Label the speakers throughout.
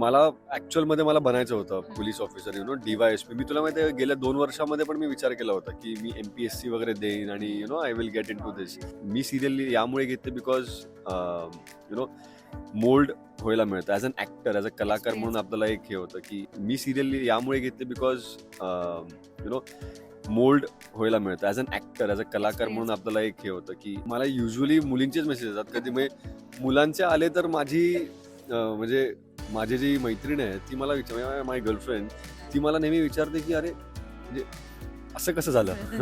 Speaker 1: मला ऍक्च्युअलमध्ये मला बनायचं होतं police officer you know DYSP मी तुला माहिती आहे गेल्या दोन वर्षामध्ये पण मी विचार केला होता की मी एमपीएससी वगैरे देईन आणि you know I will get into this me serial यामुळे घेतले बिकॉज यु नो मोल्ड व्हायला मिळतं. As an actor as a कलाकार म्हणून आपल्याला एक हे होतं की मी सिरियल यामुळे घेतले बिकॉज यु नो मोल्ड व्हायला मिळतं. As an actor as a कलाकार म्हणून आपल्याला एक हे होतं की मला युजली मुलींचेच मेसेज येतात. कधी म्हणजे मुलांचे आले तर माझी म्हणजे माझी जी मैत्रीण आहे ती मला विचार माय गर्लफ्रेंड ती मला नेहमी विचारते की अरे म्हणजे असं कसं झालं?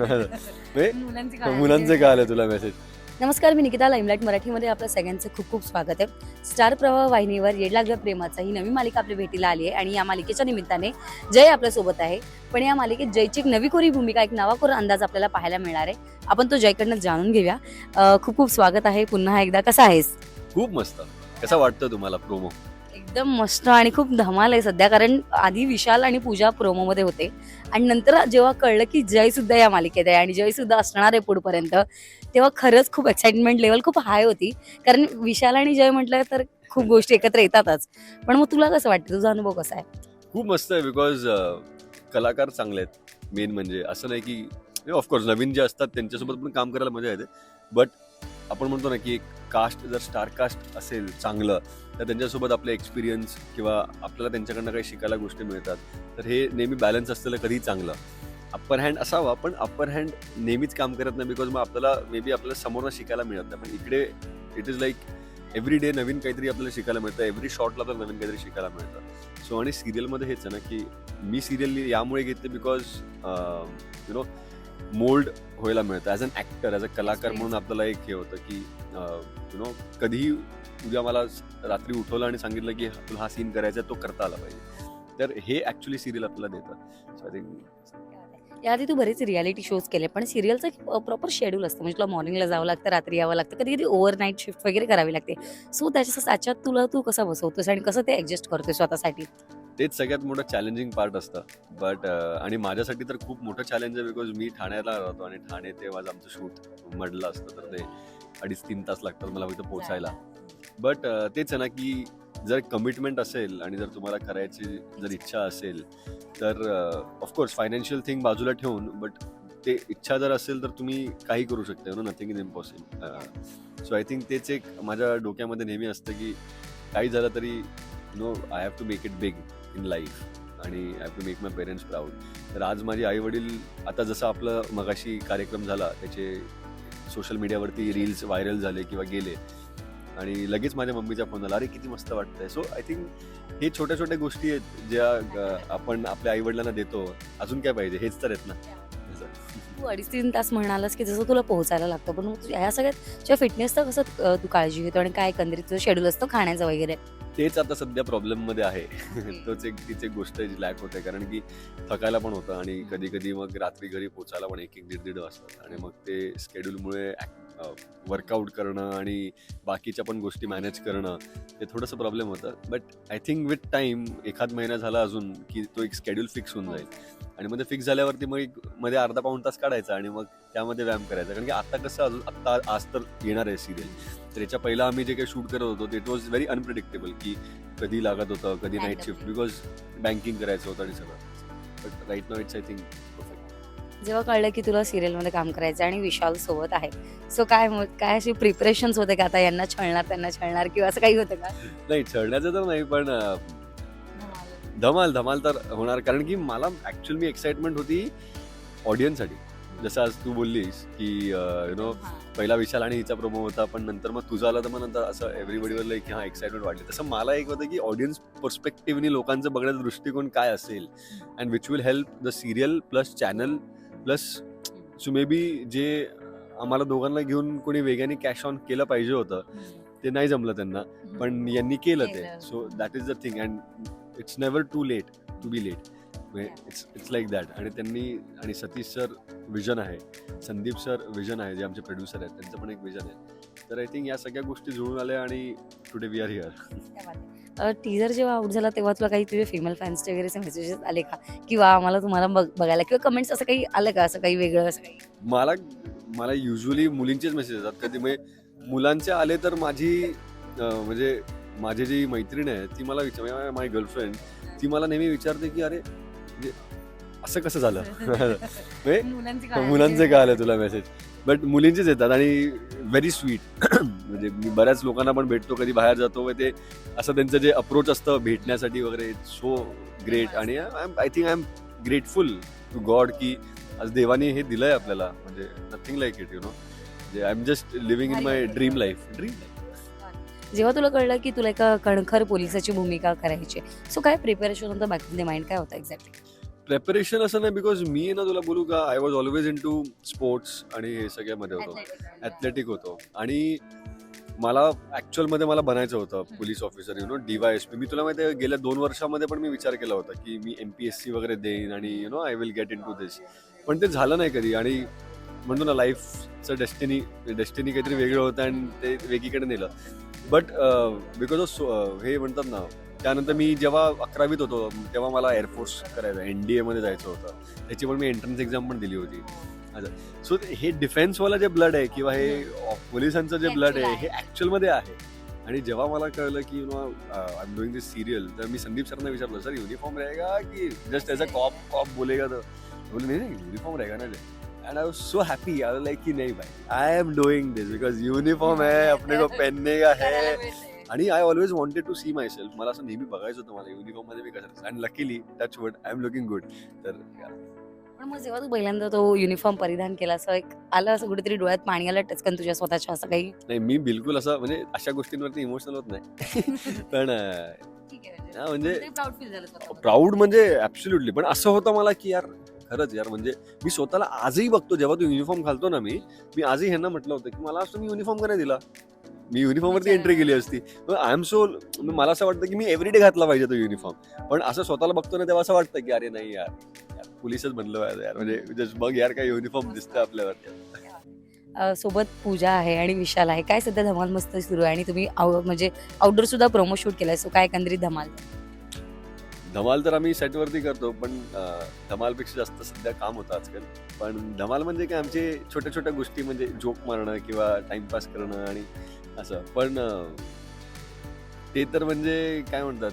Speaker 1: म्हणजे मुलांचे का आलं तुला मेसेज
Speaker 2: नमस्कार मी निकिता लाईमलाईट मराठीमध्ये आपल्या सगळ्यांचं खूप खूप स्वागत आहे. स्टार प्रवाह वाहिनीवर येड लागल्या प्रेमाचा ही नवी मालिका आपल्या भेटीला आली आहे आणि या मालिकेच्या निमित्ताने जय आपल्यासोबत आहे. पण या मालिकेत जयची एक नवी कोरी भूमिका एक नवाकोर अंदाज आपल्याला पाहायला मिळणार आहे. आपण तो जयकडनं जाणून घेऊया. खूप खूप स्वागत आहे. पुन्हा एकदा कसा आहेस?
Speaker 1: खूप मस्त. कसा वाटतं तुम्हाला प्रोमो
Speaker 2: एकदम मस्त आणि खूप धमाल आहे सध्या कारण आधी विशाल आणि पूजा प्रोमोमध्ये होते. आणि नंतर जेव्हा कळलं की जय सुद्धा या मालिकेत आहे आणि जय सुद्धा असणार आहे पुढपर्यंत तेव्हा खरंच खूप एक्साइटमेंट लेवल खूप हाय होती. कारण विशाल आणि जय म्हटलं तर खूप गोष्टी एकत्र येतातच. पण मग तुला कसं वाटतं? तुझा अनुभव कसा आहे?
Speaker 1: खूप मस्त आहे बिकॉज कलाकार चांगले आहेत. मेन म्हणजे असं नाही की ऑफकोर्स नवीन जे असतात त्यांच्यासोबत पण काम करायला मजा येते. बट आपण म्हणतो ना की एक कास्ट जर स्टार कास्ट असेल चांगलं तर त्यांच्यासोबत आपले एक्सपिरियन्स किंवा आपल्याला त्यांच्याकडनं काही शिकायला गोष्टी मिळतात. तर हे नेहमी बॅलन्स असलेलं कधीही चांगलं. अप्पर हँड असावा पण अप्पर हँड नेहमीच काम करत नाही बिकॉज मग आपल्याला मे बी आपल्याला समोरनं शिकायला मिळत नाही. पण इकडे it is like every day नवीन काहीतरी आपल्याला शिकायला मिळतं. एव्हरी शॉर्टला आपल्याला नवीन काहीतरी शिकायला मिळतं. सो आणि सिरियलमध्ये हेच आहे ना की मी सिरियल यामुळे घेतले बिकॉज यु नो मोल्ड व्हायला मिळतं. As an actor as a कलाकार म्हणून आपल्याला एक हे होतं की यु नो कधीही उद्या मला रात्री उठवलं आणि सांगितलं की तुला हा सीन करायचा तो करता आला पाहिजे. तर हे ॲक्च्युली सिरियल आपल्याला देतं. सो आय थिंक
Speaker 2: याआधी तू बरेच रियालिटी शोज केले पण सिरियलचं प्रॉपर शेड्यूल असतं. म्हणजे तुला मॉर्निंगला जावं लागतं रात्री यावं लागतं. कधी कधी ओव्हर नाईट शिफ्ट वगैरे करावी लागते. सो त्याच्या त्याच्यात तुला तू कसं बसवतोस आणि कसं ते ऍडजस्ट करतोय स्वतःसाठी?
Speaker 1: तेच सगळ्यात मोठं चॅलेंजिंग पार्ट असतं. बट आणि माझ्यासाठी तर खूप मोठं चॅलेंज आहे बिकॉज मी ठाण्याला राहतो आणि ठाणे ते माझं आमचं शूट मडलं असतं तर ते अडीच तीन तास लागतात मला फक्त पोचायला बट तेच आहे ना की जर कमिटमेंट असेल आणि जर तुम्हाला करायची जर इच्छा असेल तर ऑफकोर्स फायनान्शियल थिंग बाजूला ठेवून बट ते इच्छा जर असेल तर तुम्ही काही करू शकता. No nothing is impossible so I think तेच एक माझ्या डोक्यामध्ये नेहमी असतं की काही झालं तरी no I have to make it big in life आणि I to make my parents proud तर आज माझे आई वडील आता जसं आपलं मगाशी कार्यक्रम झाला त्याचे सोशल मीडियावरती रील्स व्हायरल झाले किंवा गेले. आणि लगेच माझ्या मम्मीचा फोन आला अरे किती मस्त वाटतंय. सो आय थिंक हे छोट्या छोट्या गोष्टी आहेत ज्या आपण आपल्या आई वडिलांना देतो. अजून काय पाहिजे? हेच तर आहेत ना.
Speaker 2: तू अडीच तीन तास म्हणालास की जसं तुला पोहोचायला लागतं पण मग ह्या सगळ्यात तुझ्या फिटनेसचं कसं तू काळजी घेतो आणि काय एकंदरीत तुझं शेड्यूल असतं खाण्याचं वगैरे?
Speaker 1: तेच आता सध्या प्रॉब्लेममध्ये आहे. तोच एक तीच एक गोष्ट जी लॅक होते. कारण की थकायला पण होतं आणि कधी कधी मग रात्री घरी पोचायला पण एक एक दीड दीड वाजतात आणि मग ते स्केड्यूलमुळे वर्कआउट करणं आणि बाकीच्या पण गोष्टी मॅनेज करणं ते थोडंसं प्रॉब्लेम होतं. But I think with time एखाद महिना झाला अजून की तो एक स्केड्यूल फिक्स होऊन जाईल. आणि मग ते फिक्स झाल्यावरती मग एक मध्ये अर्धा पाऊण तास काढायचा आणि मग त्यामध्ये व्यायाम करायचा. कारण की आता कसं अजून आता आज तर येणार आहे सिरियल तर याच्या पहिला आम्ही जे काही शूट करत होतो इट वॉज व्हेरी अनप्रिडिक्टेबल की कधी लागत होतं कधी नाईट शिफ्ट बिकॉज बँकिंग करायचं होतं आणि सगळं. But right now it's I think
Speaker 2: जेव्हा कळलं की तुला सिरियलमध्ये काम करायचं आणि विशाल सोबत आहे सो काय काय अशी प्रिपरेशन्स होते का आता? यांना छळणार त्यांना छळणार किंवा असं काही होतं का?
Speaker 1: नाही चढण्याचं तर नाही पण धमाल धमाल तर होणार. कारण की मला ऍक्च्युअली मी एक्साइटमेंट होती ऑडियन्ससाठी जसं आज तू बोललीस की यु नो पहिला विशाल आणि हिचा प्रोमो होता पण नंतर मग तुझा आला तर मग नंतर असं एव्हरीबडीवर लाईक की हा एक्साइटमेंट वाटली तसं मला एक होतं की ऑडियन्स पर्स्पेक्टिव्हनी लोकांचं बघण्याचा दृष्टिकोन काय असेल and which will help the serial plus channel plus so maybe जे आम्हाला दोघांना घेऊन कोणी वेगाने कॅश ऑन केलं पाहिजे होतं ते नाही जमलं त्यांना. पण यांनी केलं ते. So that is the thing and it's never too late to be late it's it's like that आणि त्यांनी आणि सतीश सर विजन आहे. संदीप सर विजन आहे. जे आमचे प्रोड्युसर आहेत त्यांचं पण एक विजन आहे. तर आय थिंक या सगळ्या गोष्टी जुळून आल्या आणि today we are here
Speaker 2: teaser जेव्हा आउट झाला तेव्हा तुला काही तुझे फिमेल फॅन्स वगैरे मेसेजेस आले का? किंवा आम्हाला तुम्हाला बघ- बघायला. किंवा कमेंट्स असं काही आलं का? असं काही वेगळं असं काही?
Speaker 1: मला मला युजली मुलींचेच मेसेज येतात. कधी म्हणजे मुलांचे आले तर माझी म्हणजे माझी जी मैत्रीण आहे ती मला विचार माय गर्लफ्रेंड ती मला नेहमी विचारते की अरे म्हणजे असं कसं झालं? म्हणजे मुलांचे काय आलं? तुला मेसेज बट मुलींचेच येतात आणि व्हेरी स्वीट म्हणजे मी बऱ्याच लोकांना पण भेटतो कधी बाहेर जातो व ते असं त्यांचं जे अप्रोच असतं भेटण्यासाठी वगैरे सो ग्रेट आणि I think I am grateful to God की आज देवाने हे दिलंय आपल्याला. म्हणजे nothing like it you know म्हणजे I am just living in my dream life dream
Speaker 2: जेव्हा तुला कळलं की तुला एका कणखर पोलिसाची भूमिका करायची सो काय प्रिपेरेशन होतं? बाकी माइंड काय होतं एक्झॅक्टली
Speaker 1: प्रेपरेशन असं नाही बिकॉज मी ना तुला बोलू का I was always into sports आणि हे सगळ्यामध्ये होतो. ॲथलेटिक होतो. आणि मला ॲक्च्युअलमध्ये मला बनायचं होतं police officer you know D Y S P मी तुला माहिती आहे गेल्या दोन वर्षामध्ये पण मी विचार केला होता की मी एम पी एस सी वगैरे देईन आणि you know I will get into this पण ते झालं नाही कधी आणि म्हणतो ना लाईफचं डेस्टिनी डेस्टिनी काहीतरी वेगळं होतं आणि ते वेगळीकडे नेलं. बट बिकॉज ऑफ हे म्हणतात ना त्यानंतर मी जेव्हा अकरावीत होतो तेव्हा मला एअरफोर्स करायचं एन डी एमध्ये जायचं होतं. त्याची पण मी एंट्रन्स एक्झाम पण दिली होती. सो हे डिफेन्सवाला जे ब्लड आहे किंवा हे पोलिसांचं जे ब्लड आहे हे ऍक्च्युअलमध्ये आहे. आणि जेव्हा मला कळलं की you know I am doing this serial तर मी संदीप सरना विचारलं सर युनिफॉर्म रहेगा की just as a cop cop बोलेगा तर बोले नाही नाही युनिफॉर्म रहेगा ना and I was so happy I was like कि नहीं भाई I am doing this because uniform है अपने को पहनने का है. आणि I always wanted to see myself मला असं नेहमी बघायचं होतं मला युनिफॉर्ममध्ये मी कसं and luckily touch wood I am looking good तर.
Speaker 2: पण मग जेव्हा तू पहिल्यांदा तो युनिफॉर्म परिधान केला असं एक आलं असं कुठेतरी डोळ्यात पाणी आलं टचकन तुझ्या स्वतःच्या असं काही?
Speaker 1: नाही मी बिलकुल असं म्हणजे अशा गोष्टींवरती इमोशनल होत नाही. पण म्हणजे.
Speaker 2: प्राऊड
Speaker 1: म्हणजे ऍब्सोल्युटली पण असं होतं मला की यार खरंच यार म्हणजे मी स्वतःला आजही बघतो जेव्हा तू युनिफॉर्म घालतो ना मी मी आजही ह्यांना म्हटलं होतं की मला असं मी युनिफॉर्म का नाही दिला? मी युनिफॉर्म वरती एंट्री केली असती. आय एम सो मला असं वाटतं की मी एव्हरीडे घातला पाहिजे तो युनिफॉर्म पण असं स्वतःला बघतो ना तेव्हा असं वाटतं की अरे नाही यार पोलीसच बनलो यार. म्हणजे बघ यार काय युनिफॉर्म दिसतं आपल्यावरती.
Speaker 2: सोबत पूजा आहे आणि विशाल आहे. काय सध्या धमाल मस्त सुरू आहे आणि तुम्ही म्हणजे आउटडोर सुद्धा प्रोमो शूट केलाय सो काय एकंदरीत धमाल?
Speaker 1: धमाल तर आम्ही सेटवरती करतो पण धमालपेक्षा जास्त सध्या काम होतं आजकाल. पण धमाल म्हणजे काय आमचे छोट्या छोट्या गोष्टी म्हणजे जोक मारणं किंवा टाइमपास करणं आणि असं. पण ते तर म्हणजे काय म्हणतात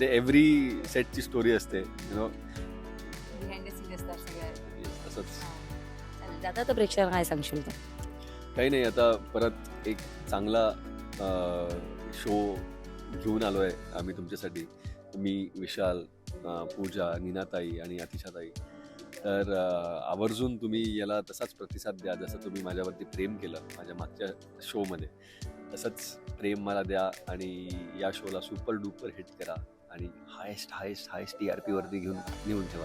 Speaker 1: ते एव्हरी सेटची स्टोरी असते यु नो
Speaker 2: तर प्रेक्षकांना काय सांगशील
Speaker 1: काही नाही आता परत एक चांगला शो घेऊन आलो आहे आम्ही तुमच्यासाठी. मी विशाल पूजा नीनाताई आणि अतिशाताई. तर आवर्जून तुम्ही याला तसाच प्रतिसाद द्या जसं तुम्ही माझ्यावरती प्रेम केलं माझ्या मागच्या शोमध्ये तसंच प्रेम मला द्या आणि या शोला सुपर डुपर हिट करा आणि highest highest highest T R पीवरती घेऊन नेऊन ठेवा.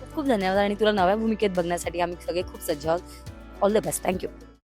Speaker 2: खूप खूप धन्यवाद आणि तुला नव्या भूमिकेत बघण्यासाठी आम्ही सगळे खूप सज्ज आहोत. All the best thank you